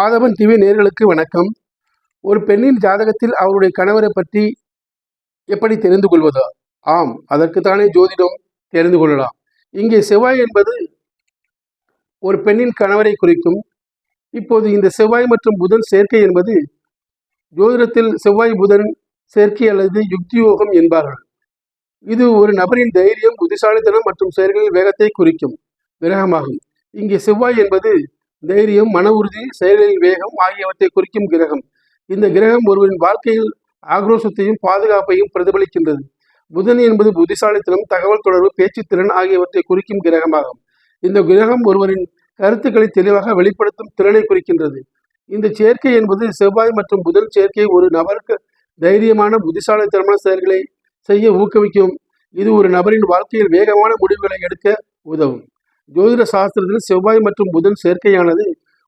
ஆதவன் TV நேர்களுக்கு வணக்கம். ஒரு பெண்ணின் ஜாதகத்தில் அவருடைய கணவரை பற்றி எப்படி தெரிந்து கொள்வதா? ஆம் அதற்குத்தானே ஜோதிடம் தெரிந்து கொள்ளலாம். இங்கே செவ்வாய் என்பது ஒரு பெண்ணின் கணவரை குறிக்கும். இப்போது இந்த செவ்வாய் மற்றும் புதன் சேர்க்கை என்பது ஜோதிடத்தில் செவ்வாய் புதன் சேர்க்கை அல்லது யுக்தியோகம் என்பார்கள். இது ஒரு நபரின் தைரியம் புத்திசாலித்தனம் மற்றும் செயல்களின் வேகத்தை குறிக்கும். கிரகமாகும். இங்கே செவ்வாய் என்பது தைரியம் மன உறுதி செயலின் வேகம் ஆகியவற்றை குறிக்கும் கிரகம். இந்த கிரகம் ஒருவரின் வாழ்க்கையில் ஆக்ரோஷத்தையும் பாதுகாப்பையும் பிரதிபலிக்கின்றது. புதன் என்பது புத்திசாலித்தனம் தகவல் தொடர்பு பேச்சுத்திறன் ஆகியவற்றை குறிக்கும் கிரகமாகும். இந்த கிரகம் ஒருவரின் கருத்துக்களை தெளிவாக வெளிப்படுத்தும் திறனை குறிக்கின்றது. இந்த சேர்க்கை என்பது செவ்வாய் மற்றும் புதன் சேர்க்கை ஒரு நபருக்கு தைரியமான புத்திசாலித்தனமான செயல்களை செய்ய ஊக்குவிக்கும். இது ஒரு நபரின் வாழ்க்கையில் வேகமான முடிவுகளை எடுக்க உதவும். ஜோதிட சாஸ்திரத்தில் செவ்வாய் மற்றும் புதன் சேர்க்கையானது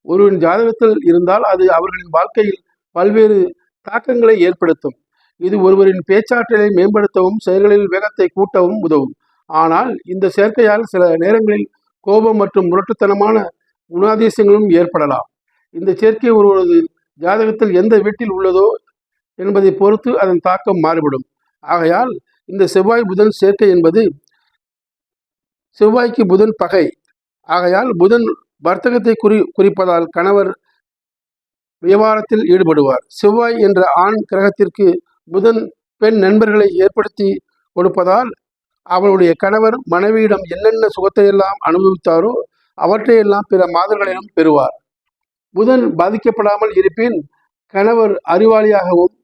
ஒருவரின் ஜாதகத்தில் இருந்தால் அது அவர்களின் வாழ்க்கையில் பல்வேறு தாக்கங்களை ஏற்படுத்தும். இது ஒருவரின் பேச்சாற்றலை மேம்படுத்தவும் செயல்களில் வேகத்தை கூட்டவும் உதவும். ஆனால் இந்த சேர்க்கையால் சில நேரங்களில் கோபம் மற்றும் முரட்டுத்தனமான குணாதிசயங்களும் ஏற்படலாம். இந்த சேர்க்கை ஒருவரது ஜாதகத்தில் எந்த வீட்டில் உள்ளதோ என்பதை பொறுத்து அதன் தாக்கம் மாறுபடும். ஆகையால் இந்த செவ்வாய் புதன் சேர்க்கை என்பது செவ்வாய்க்கு புதன் பகை. ஆகையால் புதன் வர்த்தகத்தை குறி குறிப்பதால் கணவர் வியாபாரத்தில் ஈடுபடுவார். செவ்வாய் என்ற ஆண் கிரகத்திற்கு புதன் பெண் நண்பர்களை ஏற்படுத்தி கொடுப்பதால் அவளுடைய கணவர் மனைவியிடம் என்னென்ன சுகத்தையெல்லாம் அனுபவித்தாரோ அவற்றையெல்லாம் பிற மாதங்களிலும் பெறுவார். புதன் பாதிக்கப்படாமல் இருப்பின் கணவர் அறிவாளியாகவும்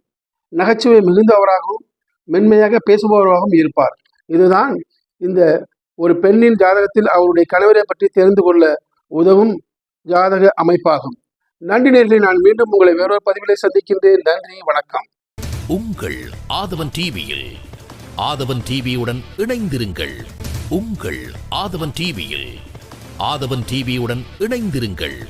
நகைச்சுவை மிகுந்தவராகவும் மென்மையாக பேசுபவராகவும் இருப்பார். இதுதான் இந்த ஒரு பெண்ணின் ஜாதகத்தில் அவருடைய கணவரை பற்றி தெரிந்து கொள்ள உதவும் ஜாதக அமைப்பாகும். நன்றி நேர்களை நான் மீண்டும் உங்களை வேறொரு பதிவிலை சந்திக்கின்றேன். நன்றி வணக்கம். உங்கள் ஆதவன் டிவியில் ஆதவன் டிவியுடன் இணைந்திருங்கள். உங்கள் ஆதவன் டிவியில் ஆதவன் டிவியுடன் இணைந்திருங்கள்.